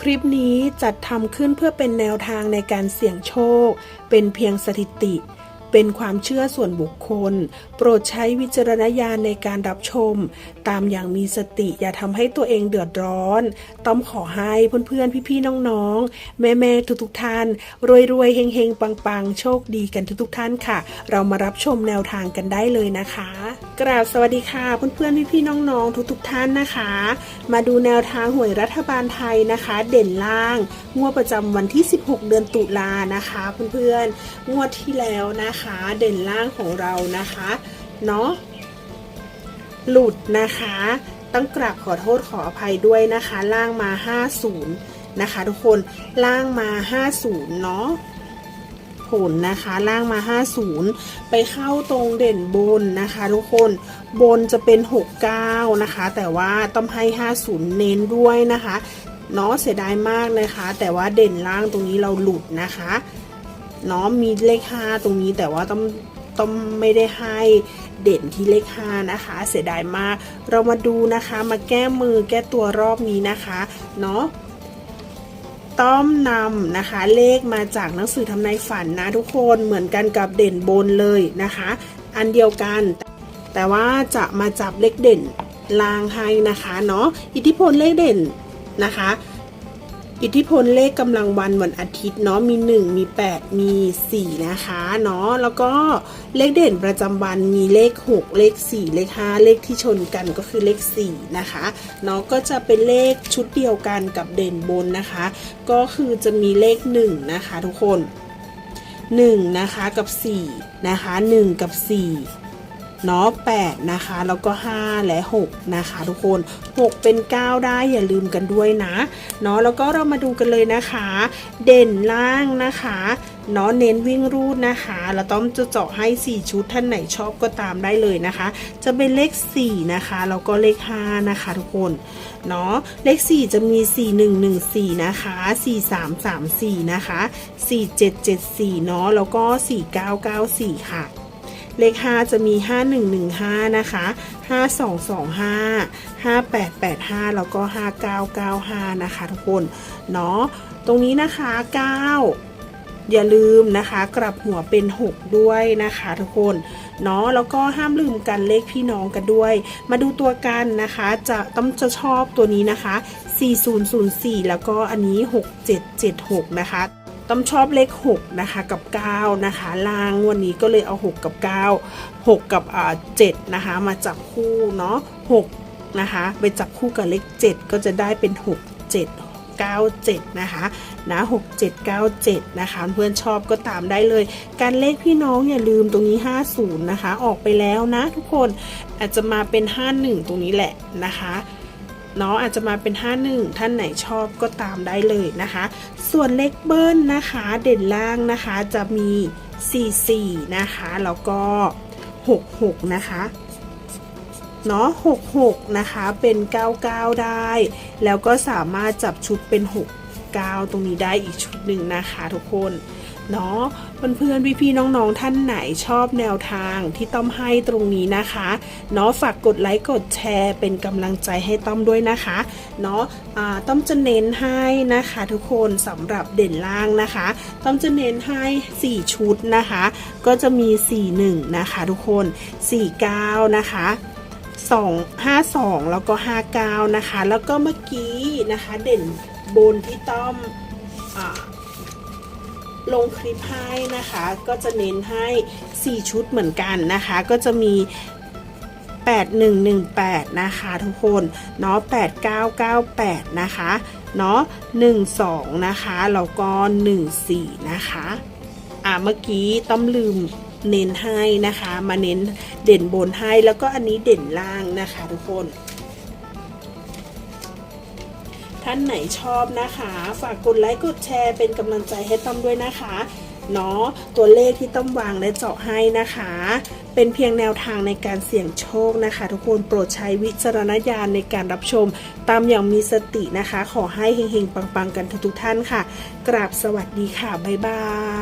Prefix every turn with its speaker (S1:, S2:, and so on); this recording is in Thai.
S1: คลิปนี้จัดทำขึ้นเพื่อเป็นแนวทางในการเสี่ยงโชค เป็นเพียงสถิติ เป็นความเชื่อส่วนบุคคล โปรดใช้วิจารณญาณในการรับชม ตามอย่างมีสติอย่าทำให้ตัวเองเดือดร้อน ต้อมขอให้เพื่อนๆ พี่ๆ น้องๆ แม่ๆ ทุกๆ ท่าน รวยๆ เฮงๆ ปังๆ โชคดีกันทุกๆ ท่านค่ะ เรามารับชมแนวทางกันได้เลยนะคะ กราบสวัสดีค่ะเพื่อนๆ พี่ๆ น้องๆ ทุกๆ ท่านนะคะ มาดูแนวทางหวยรัฐบาลไทยนะคะ เด่นล่างงวดประจำวันที่ 16 เดือนตุลานะคะ เพื่อนๆ งวดที่แล้วนะคะเด่นล่างของเรานะคะเนาะหลุดนะคะ ต้องกราบขอโทษขออภัยด้วยนะคะ ล่างมา 50 นะคะ ทุกคนล่างมา 50 เนาะผลนะคะล่างมา 50 ไปเข้าตรงเด่นบนนะคะทุกคนบนจะเป็น 69 นะคะ แต่ว่าต้องให้ 50 เน้นด้วยนะคะเนาะเสียดายมากนะคะ แต่ว่าเด่นล่างตรงนี้เราหลุดนะคะ เนาะมีเลข 5 ตรงนี้แต่ว่าต้องต้องไม่ได้ให้เด่นที่เลข 5 นะคะ เสียดายมาก เรามาดูนะคะมาแก้มือแก้ตัวรอบนี้นะคะเนาะต้อมนำนะคะเลขมาจากหนังสือทำนายฝันนะทุกคนเหมือนกันกับเด่นบนเลยนะคะ อันเดียวกัน แต่ว่าจะมาจับเลขเด่นลางให้นะคะเนาะอิทธิพลเลขเด่นนะคะ อิทธิพลเลขกำลังวันวันอาทิตย์เนาะมี 1 มี 8 มี 4 นะคะเนาะแล้วก็เลขเด่นประจำวันมีเลข 6 เลข 4 เลข 5 เลขที่ชนกันก็คือเลข 4 นะคะเนาะก็จะเป็นเลขชุดเดียวกันกับเด่นบนนะคะ ก็คือจะมีเลข 1 นะคะทุกคน 1 นะคะกับ 4 นะคะ 1 กับ 4 เนาะ8นะคะ แล้วก็ 5 และ 6 นะคะ ทุกคน 6 เป็น 9 ได้อย่าลืมกันด้วยนะเนาะแล้วก็เรามาดูกันเลยนะคะ เด่นล่างนะคะเนาะเน้นวิ่งรูดนะคะเราต้องจะเจาะให้ 4 ชุดท่านไหนชอบก็ตามได้เลยนะคะ จะเป็นเลข 4 นะคะแล้วก็เลข 5 นะคะ ทุกคนเนาะเลข 4 จะมี 4 1 1 4 นะคะ 4 3 3 4 นะคะ 4 7 7 4 เนาะแล้วก็ 4 9 9 4 ค่ะ เลข 5 จะมี 5115 นะคะ 5225 5885 แล้วก็ 5995 นะคะทุกคน เนาะ ตรงนี้นะคะ 9 อย่าลืมนะคะ กลับหัวเป็น 6 ด้วยนะคะทุกคนเนาะแล้วก็ห้ามลืมกันเลขพี่น้องกันด้วย มาดูตัวกันนะคะ จะต้องจะชอบตัวนี้นะคะ 4004 แล้วก็อันนี้ 6776 นะคะ ต้อมชอบเลข 6 นะคะ กับ 9 นะคะล่างวันนี้ก็เลยเอา 6 กับ 9 6 กับอ่า7นะคะ มาจับคู่เนาะ6นะคะ ไปจับคู่กับเลข 7 ก็จะได้เป็น 6 7 9 7 นะคะนะ6 7 9 7 นะคะ เพื่อนชอบก็ตามได้เลย การเลขพี่น้องอย่าลืมตรงนี้ 50 นะคะ ออกไปแล้วนะทุกคนอาจจะมาเป็น 51 ตรงนี้แหละนะคะ เนาะอาจจะมาเป็น 51 ท่านไหนชอบก็ตามได้เลยนะคะ ส่วนเลขเบิ้ลนะคะ เด่นล่างนะคะจะมี 44 นะคะ แล้วก็ 66 นะคะเนาะ66 นะคะเป็น 99 ได้ แล้วก็สามารถจับชุดเป็น 69 ตรงนี้ได้อีกชุดหนึ่งนะคะทุกคน เนาะเพื่อนๆพี่ๆน้องๆท่านไหนชอบแนวทางที่ต้อมให้ตรงนี้นะคะเนาะฝากกดไลค์กดแชร์ เป็นกำลังใจให้ต้อมด้วยนะคะเนาะต้อมจะเน้นให้นะคะทุกคนสำหรับเด่นล่างนะคะ ต้อมจะเน้นให้ 4 ชุดนะคะ ก็จะมี 41 นะคะทุกคน 49 นะคะ2 52 แล้วก็ 59 นะคะ แล้วก็เมื่อกี้นะคะเด่นบนที่ต้อมอ่า ลงคลิปให้นะคะ ก็จะเน้นให้ 4 ชุดเหมือนกันนะคะ ก็จะมี 8118 นะคะทุกคนเนาะ8998 นะคะเนาะ12 นะคะแล้วก็14 นะคะอ่าเมื่อกี้ต้องลืมเน้นให้นะคะ มาเน้นเด่นบนให้แล้วก็อันนี้เด่นล่างนะคะทุกคน ท่านไหนชอบนะคะ ฝากกดไลค์กดแชร์เป็นกำลังใจให้ต้อมด้วยนะคะเนาะตัวเลขที่ต้อมวางและเจาะให้นะคะ เป็นเพียงแนวทางในการเสี่ยงโชคนะคะ ทุกคนโปรดใช้วิจารณญาณในการรับชม ตามอย่างมีสตินะคะ ขอให้เฮงๆ ปังๆ กันทุกๆท่านค่ะ กราบสวัสดีค่ะ บ๊ายบาย